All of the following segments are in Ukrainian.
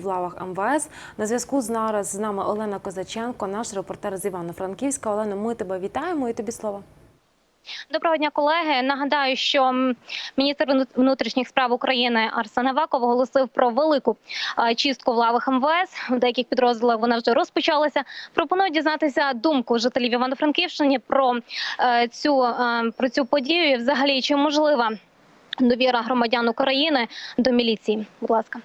в лавах МВС. На зв'язку зараз з нами Олена Козаченко, наш репортер з Івано-Франківська. Олена, ми тебе вітаємо і тобі слово. Доброго дня, колеги. Нагадаю, що міністр внутрішніх справ України Арсен Аваков оголосив про велику чистку в лавах МВС. В деяких підрозділах вона вже розпочалася. Пропоную дізнатися думку жителів Івано-Франківщини про е, цю е, про цю подію. І взагалі, чи можлива довіра громадян України до міліції? Будь ласка.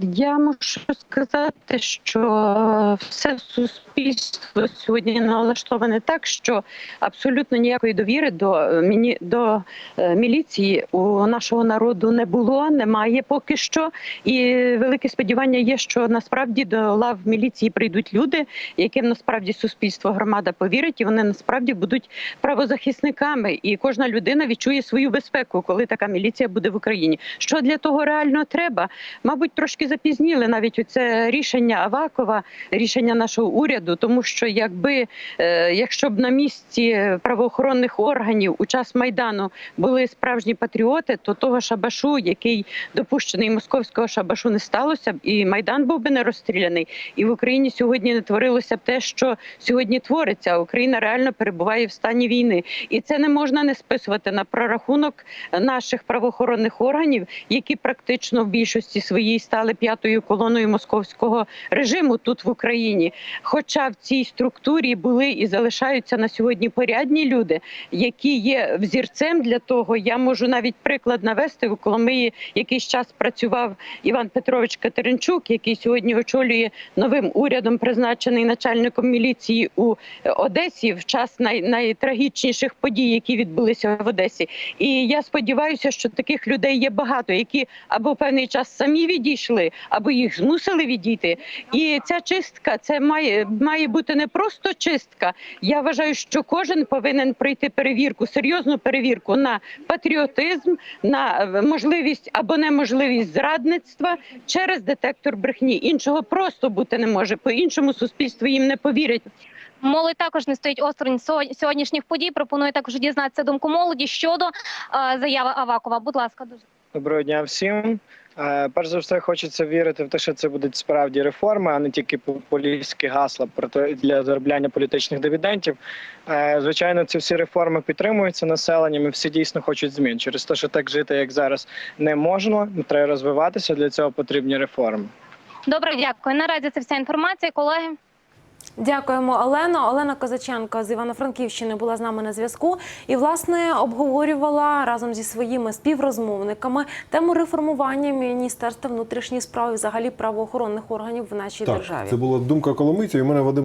Я можу сказати, що все суспільство сьогодні налаштоване так, що абсолютно ніякої довіри до е, міні до е, міліції у нашого народу не було, немає поки що. І велике сподівання є, що насправді до лав міліції прийдуть люди, яким насправді суспільство громада повірить, і вони насправді будуть правозахисниками. І кожна людина відчує свою безпеку, коли така міліція буде в Україні. Що для того реально треба? Мабуть, трошки запізніли навіть оце рішення Авакова, рішення нашого уряду, тому що якби е, якщо б на місці правоохоронних органів у час майдану були справжні патріоти, то того шабашу, який допущений московського шабашу, не сталося б, і майдан був би не розстріляний. І в Україні сьогодні не творилося б те, що сьогодні твориться. Україна реально перебуває в стані війни, і це не можна не списувати на прорахунок наших правоохоронних органів, які практично в більшості своїй стали п'ятою колоною московського режиму тут в Україні. Хоча в цій структурі були і залишаються на сьогодні порядні люди, які є взірцем для того. Я можу навіть приклад навести у Коломиї якийсь час працював Іван Петрович Катеринчук, який сьогодні очолює новим урядом, призначений начальником міліції у Одесі в час най, найтрагічніших подій, які відбулися в Одесі. І я сподіваюся, що таких людей є багато, які або певний час самі відійшли, або їх змусили відійти. І ця чистка це має має бути не просто чистка. Я вважаю, що кожен повинен пройти перевірку, серйозну перевірку на патріотизм, на е, можливість або неможливість зрадництва через детектор брехні. Іншого просто бути не може. По іншому суспільство їм не повірить. Молодь також не стоїть осторонь сьо- сьогоднішніх подій. Пропоную також дізнатися думку молоді щодо е, заяви Авакова. Будь ласка, дуже. Доброго дня всім. Е, Перш за все, хочеться вірити в те, що це будуть справді реформи, а не тільки популістські гасла для заробляння політичних дивідендів. Е, Звичайно, ці всі реформи підтримуються населенням і всі дійсно хочуть змін. Через те, що так жити, як зараз, не можна. Треба розвиватися. Для цього потрібні реформи. Добре, дякую. Наразі це вся інформація, колеги. Дякуємо, Олено. Олена Козаченко з Івано-Франківщини була з нами на зв'язку і, власне, обговорювала разом зі своїми співрозмовниками тему реформування Міністерства внутрішніх справ і взагалі правоохоронних органів в нашій Так, державі. це була думка Коломиці. І в мене Вадим